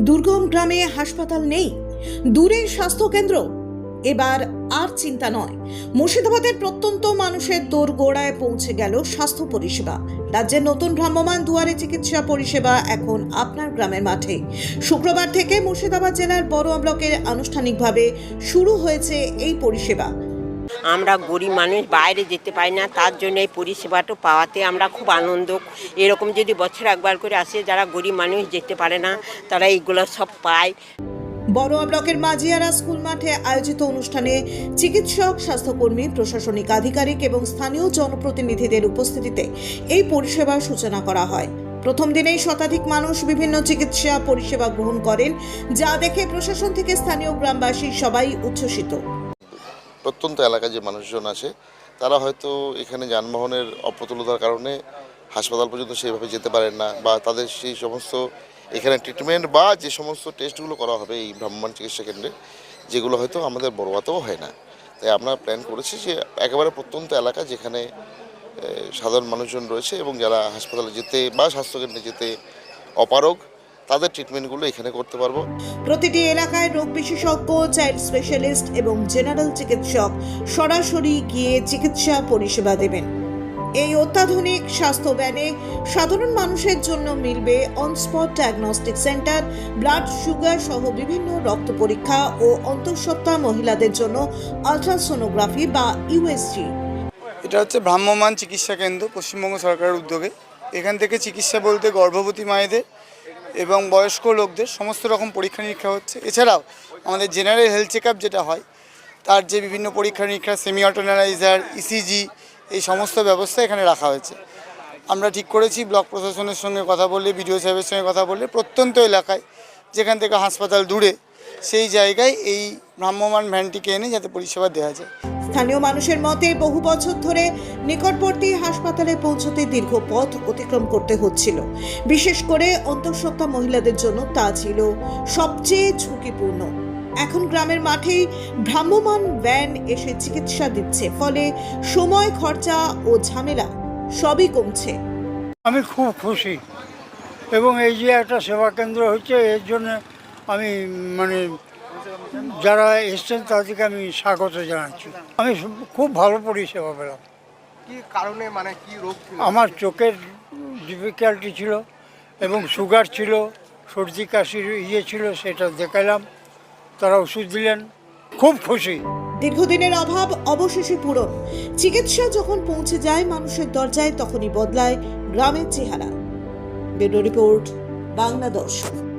দুর্গম গ্রামে হাসপাতাল নেই। দূরে স্বাস্থ্যকেন্দ্র। এবার আর চিন্তা নয়। মুর্শিদাবাদের প্রত্যন্ত মানুষের দোরগোড়ায় পৌঁছে গেল স্বাস্থ্য পরিষেবা। রাজ্যের নতুন ভ্রাম্যমাণ দুয়ারে চিকিৎসা পরিষেবা এখন আপনার গ্রামের মাঠে। শুক্রবার থেকে মুর্শিদাবাদ জেলার বড় ব্লকের আনুষ্ঠানিকভাবে শুরু হয়েছে এই পরিষেবা। আমরা গরিব মানুষ, বাইরে যেতে পারি না, তার জন্য এই পরিষেবাটা পাওয়াতে আমরা খুব আনন্দ। এরকম যদি বছর একবার করে আসে, যারা গরিব মানুষ যেতে পারে না, তারা এইগুলো সব পায়। বড়োয়া ব্লকের মাঝিয়ারা স্কুল মাঠে আয়োজিত অনুষ্ঠানে চিকিৎসক, স্বাস্থ্যকর্মী, প্রশাসনিক আধিকারিক এবং স্থানীয় জনপ্রতিনিধিদের উপস্থিতিতে এই পরিষেবার সূচনা করা হয়। প্রথম দিনেই শতাধিক মানুষ বিভিন্ন চিকিৎসা পরিষেবা গ্রহণ করেন, যা দেখে প্রশাসন থেকে স্থানীয় গ্রামবাসী সবাই উচ্ছ্বসিত। প্রত্যন্ত এলাকায় যে মানুষজন আছে, তারা হয়তো এখানে যানবাহনের অপ্রতুলতার কারণে হাসপাতাল পর্যন্ত সেইভাবে যেতে পারেন না বা তাদের সেই সমস্ত এখানে ট্রিটমেন্ট বা যে সমস্ত টেস্টগুলো করা হবে এই ভ্রাম্যমাণ চিকিৎসা কেন্দ্রে, যেগুলো হয়তো আমাদের বড়োয়াতেও হয় না। তাই আমরা প্ল্যান করেছি যে একেবারে প্রত্যন্ত এলাকা যেখানে সাধারণ মানুষজন রয়েছে এবং যারা হাসপাতালে যেতে বা স্বাস্থ্যকেন্দ্রে যেতে অপারগ তাদের ট্রিটমেন্টগুলো এখানে করতে পারব। প্রতিটি এলাকায় রোগ বিশেষজ্ঞ চাইল্ড স্পেশালিস্ট এবং জেনারেল চিকিৎসক সরাসরি গিয়ে চিকিৎসা পরিষেবা দেবেন। এই অত্যাধুনিক স্বাস্থ্য ভ্যানে সাধারণ মানুষের জন্য মিলবে on spot diagnostic centre blood sugar সহ বিভিন্ন রক্ত পরীক্ষা ও অন্তঃসত্ত্বা মহিলাদের জন্য আলট্রাসোনোগ্রাফি বা ইউএসজি এটা হচ্ছে ভ্রাম্যমাণ চিকিৎসা কেন্দ্র পশ্চিমবঙ্গ সরকারের উদ্যোগে। এখান থেকে চিকিৎসা বলতে গর্ভবতী মায়েদের এবং বয়স্ক লোকদের সমস্ত রকম পরীক্ষা নিরীক্ষা হচ্ছে। এছাড়াও আমাদের জেনারেল হেলথ চেক যেটা হয়, তার যে বিভিন্ন পরীক্ষা নিরীক্ষা সেমি অটোনালাইজার ইসিজি এই সমস্ত ব্যবস্থা এখানে রাখা হয়েছে। আমরা ঠিক করেছি, ব্লক প্রশাসনের সঙ্গে কথা বলে বিডিও সাহেবের সঙ্গে কথা বলে প্রত্যন্ত এলাকায় যেখান থেকে হাসপাতাল দূরে সেই জায়গায় এই ভ্রাম্যমান ভ্যানটিকে এনে যাতে পরিষেবা দেওয়া যায়। স্থানীয় মানুষের মতে বহু বছর ধরে নিকটবর্তী হাসপাতালে পৌঁছতে দীর্ঘ পথ অতিক্রম করতে হচ্ছিল। বিশেষ করে অন্তঃসত্ত্বা মহিলাদের জন্য তা ছিল সবচেয়ে ঝুঁকিপূর্ণ। এখন গ্রামের মাঠেই ভ্রাম্যমান ভ্যান এসে চিকিৎসা দিচ্ছে ফলে সময় খরচা ও ঝামেলা সবই কমছে। আমি খুব খুশি এবং এই যে একটা সেবা কেন্দ্র হচ্ছে এর জন্য আমি মানে যারা এসছেন তাদেরকে আমি স্বাগত জানাচ্ছি। আমি খুব ভালো পরিষেবা পেলাম। কি কারণে মানে কি রোগ আমার চোখের ডিফিকাল্টি ছিল এবং সুগার ছিল সর্দি কাশির ইয়ে ছিল সেটা দেখালাম। তারা ওষুধ দিলেন। খুব খুশি। দীর্ঘদিনের অভাব অবশেষে পূরণ। চিকিৎসা যখন পৌঁছে যায় মানুষের দরজায় তখনই বদলায় গ্রামের চেহারা। ব্যুরো রিপোর্ট বাংলা দর্শন